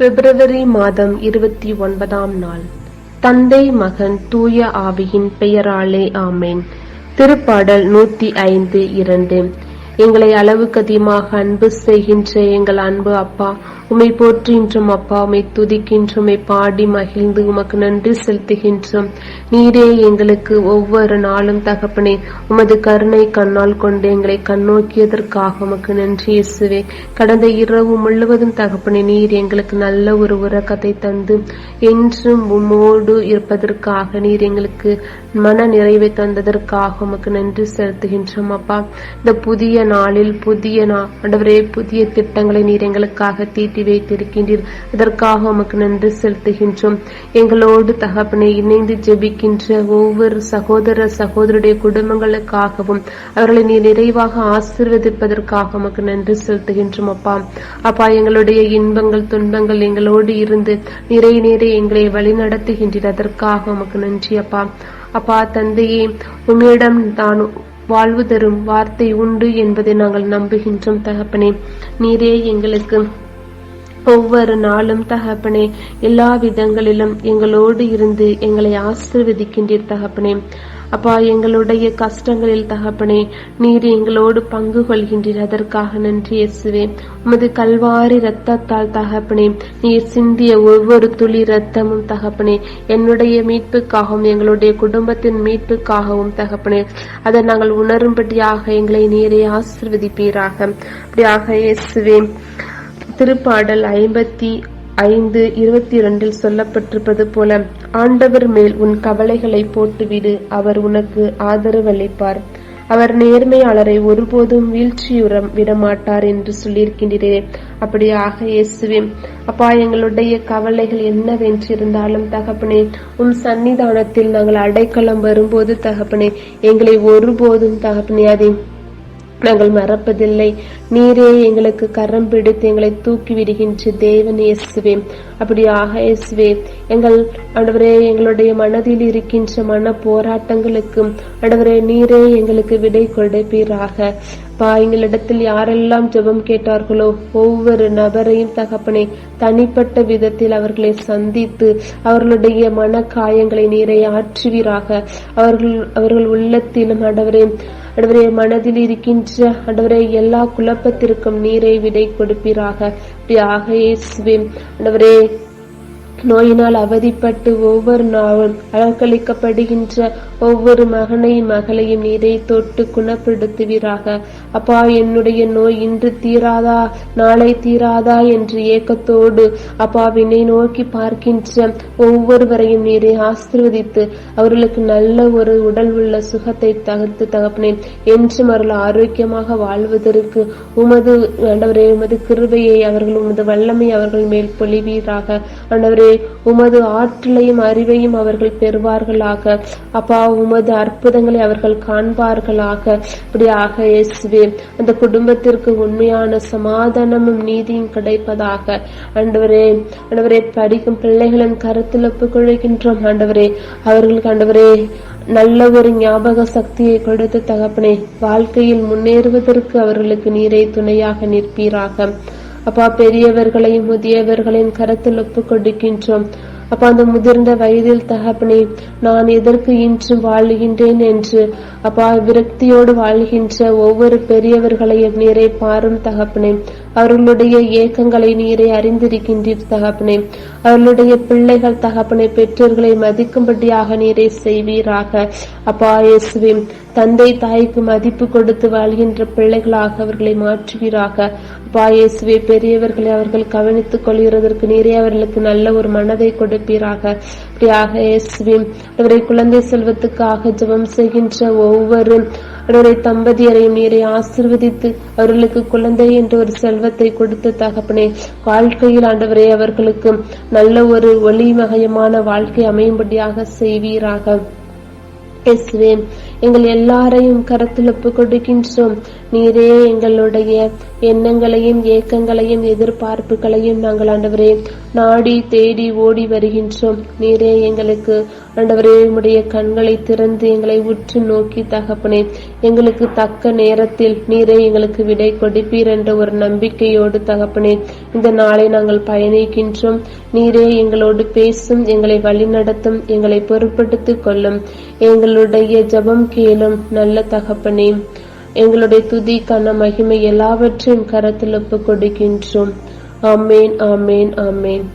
பிப்ரவரி மாதம் இருபத்தி ஒன்பதாம் நாள். தந்தை மகன் தூய ஆவியின் பெயராலே ஆமேன். திருப்பாடல் நூத்தி ஐந்து இரண்டு. எங்களை அளவுக்கு அதிகமாக அன்பு செய்கின்ற எங்கள் அன்பு அப்பா. உமை போற்றுகின்றோம் அப்பா உமை துதிக்கின்றோம் உம்மை பாடி மகிழ்ந்து உமக்கு நன்றி செலுத்துகின்றோம். நீரே எங்களுக்கு ஒவ்வொரு நாளும் தகப்பனே உமது கருணை கண்ணால் கொண்டு எங்களை கண்ணோக்கியதற்காக உமக்கு நன்றி இயேசுவே. கடந்த இரவு முழுவதும் தகப்பனே நீர் எங்களுக்கு நல்ல ஒரு உறக்கத்தை தந்து என்றும் உம்மோடு இருப்பதற்காக நீர் எங்களுக்கு மன நிறைவை தந்ததற்காக உமக்கு நன்றி செலுத்துகின்றோம் அப்பா. இந்த புதிய நாளில் புதிய ஆண்டவரே புதிய திட்டங்களை நீர் எங்களுக்காக தீட்டி வைத்திருக்கின்றீர். அதற்காக உமக்கு நன்றி செலுத்துகின்றோம். எங்களோடு தகப்பனை இணைந்து ஜெபிக்கின்ற ஒவ்வொரு சகோதர சகோதரருடைய குடும்பங்களுக்காகவும் அவர்களை நீர் நிறைவாக ஆசிர்வதிப்பதற்காக உமக்கு நன்றி செலுத்துகின்றோம் அப்பா. அப்பா எங்களுடைய இன்பங்கள் துன்பங்கள் எங்களோடு இருந்து நிறை நிறை எங்களை வழிநடத்துகின்றீர். அதற்காக உமக்கு நன்றி அப்பா. அப்பா தந்தையே உம்மிடம் தான் வாழ்வு தரும் வார்த்தை உண்டு என்பதை நாங்கள் நம்புகின்றோம் தகப்பனே. நீரே எங்களுக்கு ஒவ்வொரு நாளும் தகப்பனே எல்லா விதங்களிலும் எங்களோடு இருந்து எங்களை ஆசிர்வதிக்கின்றீர் தகப்பனே. அப்பா எங்களுடைய கஷ்டங்களில் தகப்பனே நீர் எங்களோடு பங்கு கொள்கின்றீர். அதற்காக நன்றி இயேசுவே. உமது கல்வாரி ரத்தத்தால் தகப்பனே நீர் சிந்திய ஒவ்வொரு துளி ரத்தமும் தகப்பனே என்னுடைய மீட்புக்காகவும் எங்களுடைய குடும்பத்தின் மீட்புக்காகவும் தகப்பனே அதை நாங்கள் உணரும்படியாக எங்களை நீரை ஆசிர்வதிப்பீராக. அப்படியாக இயேசுவே திருப்பாடல் ஐம்பத்தி ஐந்து இருபத்தி இரண்டில் சொல்லப்பட்டிருப்பது போல ஆண்டவர் மேல் உன் கவலைகளை போட்டுவிடு அவர் உனக்கு ஆதரவளிப்பார். அவர் நேர்மையாளரை ஒருபோதும் வீழ்ச்சியுற விடமாட்டார் என்று சொல்லியிருக்கின்றேன் அப்படியாக இயேசுவே அப்பா எங்களுடைய கவலைகள் என்னவென்றிருந்தாலும் தகப்பனே உன் சன்னிதானத்தில் நாங்கள் அடைக்கலம் வரும்போது தகப்பனே எங்களை ஒருபோதும் தகப்பனே அதை நாங்கள் மறப்பதில்லை. நீரே எங்களுக்கு கரம் பிடித்து எங்களை தூக்கி விடுகின்ற தேவன் இயேசுவே. அப்படியாக இயேசுவே எங்கள் ஆண்டவரே எங்களுடைய மனதில் இருக்கின்ற மன போராட்டங்களுக்கும் ஆண்டவரே நீரே எங்களுக்கு விடை கொடுப்பீராக. பா எங்களிடத்தில் யாரெல்லாம் ஜெபம் கேட்டார்களோ ஒவ்வொரு நபரையும் தகப்பனே தனிப்பட்ட விதத்தில் அவர்களை சந்தித்து அவர்களுடைய மன காயங்களை நீரை ஆற்றுவீராக. அவர்கள் அவர்கள் உள்ளத்திலும் ஆண்டவரே ஆண்டவரே மனதில் இருக்கின்ற ஆண்டவரே எல்லா குழப்பத்திற்கும் நீரை விடை கொடுப்பீராக. அப்படியாக இயேசுவே ஆண்டவரே நோயினால் அவதிப்பட்டு ஒவ்வொரு நாளும் அலக்களிக்கப்படுகின்ற ஒவ்வொரு மகனையும் மகளையும் நீரை தொட்டு குணப்படுத்துவீராக. அப்பா என்னுடைய நோய் இன்று தீராதா? நாளை தீராதா? என்று ஏக்கத்தோடு அப்பா வினை நோக்கி பார்க்கின்ற ஒவ்வொருவரையும் நீரை ஆசிர்வதித்து அவர்களுக்கு நல்ல ஒரு உடல் உள்ள சுகத்தை தகர்த்து தகப்பினேன். என்றும் அவர்கள் ஆரோக்கியமாக வாழ்வதற்கு உமது ஆண்டவரே உமது கிருபையை அவர்கள் உமது வல்லமை அவர்கள் மேல் பொழிவீராக. ஆண்டவரே உமது ஆற்றலையும் அறிவையும் அவர்கள் பெறுவார்களாக. அப்பா உமது அற்புதங்களை அவர்கள் காண்பார்களாக. இப்படியாக இயேசுவே அந்த குடும்பத்திற்கு உண்மையான சமாதானமும் நீதியும் கிடைப்பதாக. ஆண்டவரே ஆண்டவரே படிக்கும் பிள்ளைகளின் கருத்தில் ஒப்புக் ஆண்டவரே அவர்களுக்கு ஆண்டவரே நல்ல ஒரு ஞாபக சக்தியை கொடுத்து தகப்பனே வாழ்க்கையில் முன்னேறுவதற்கு அவர்களுக்கு நீரை துணையாக நிற்பீராக. அப்பா பெரியவர்களையும் முதியவர்களையும் கரத்தில் ஒப்புக் கொடுக்கின்றோம். அப்பா அந்த முதிர்ந்த வயதில் தகப்பனே நான் எதற்கு இன்று வாழுகின்றேன் என்று அப்பா விரக்தியோடு வாழ்கின்ற ஒவ்வொரு பெரியவர்களையும் நீரை பாரும் தகப்பனே. அவர்களுடைய ஏக்கங்களை நீரை அறிந்திருக்கின்றீர் தகப்பனே. அவர்களுடைய பிள்ளைகள் தகப்பனை பெற்றோர்களை மதிக்கும்படியாக நீரை செய்வீராக. அப்பா இயேசுவே தந்தை தாய்க்கு மதிப்பு கொடுத்து வாழ்கின்ற பிள்ளைகளாக அவர்களை மாற்றுவீராக. அப்பா இயேசுவே பெரியவர்களை அவர்கள் கவனித்துக் கொள்கிறதற்கு நீரே அவர்களுக்கு நல்ல ஒரு மனதை கொடுப்பீராக. அப்படியாக இயேசுவே அவரை குழந்தை செல்வத்துக்காக ஜபம் செய்கின்ற ஒவ்வொரு அவருடைய தம்பதியரையும் நீரை ஆசிர்வதித்து அவர்களுக்கு குழந்தை என்ற ஒரு செல்வத்தை கொடுத்த தகப்பனே வாழ்க்கையில் ஆண்டவரே அவர்களுக்கு நல்ல ஒரு ஒளிமகயமான வாழ்க்கை அமையும்படியாக செய்வீராக. இயேசுவே எங்கள் எல்லாரையும் கரத்தில் கொடுக்கின்றோம் நீரே எங்களுடைய எண்ணங்களையும் ஏக்கங்களையும் எதிர்பார்ப்புகளையும் நாங்கள் ஆண்டவரே நாடி தேடி ஓடி வருகின்றோம். நீரே எங்களுக்கு ஆண்டவரே உம்முடைய கண்களை திறந்து எங்களை உற்று நோக்கி தகப்பனே எங்களுக்கு தக்க நேரத்தில் நீரை எங்களுக்கு விடை கொடுப்பீர் என்ற ஒரு நம்பிக்கையோடு தகப்பனே இந்த நாளை நாங்கள் பயணிக்கின்றோம். நீரே எங்களோடு பேசும் எங்களை வழிநடத்தும் எங்களை பொறுப்படுத்திக் கொள்ளும். எங்களுடைய ஜெபம் கேளும் நல்ல தகப்பனே எங்களுடைய துதி கன மகிமை எல்லாவற்றையும் கரத்தில் ஒப்புக் கொடுக்கின்றோம். ஆமேன் ஆமேன் ஆமேன்.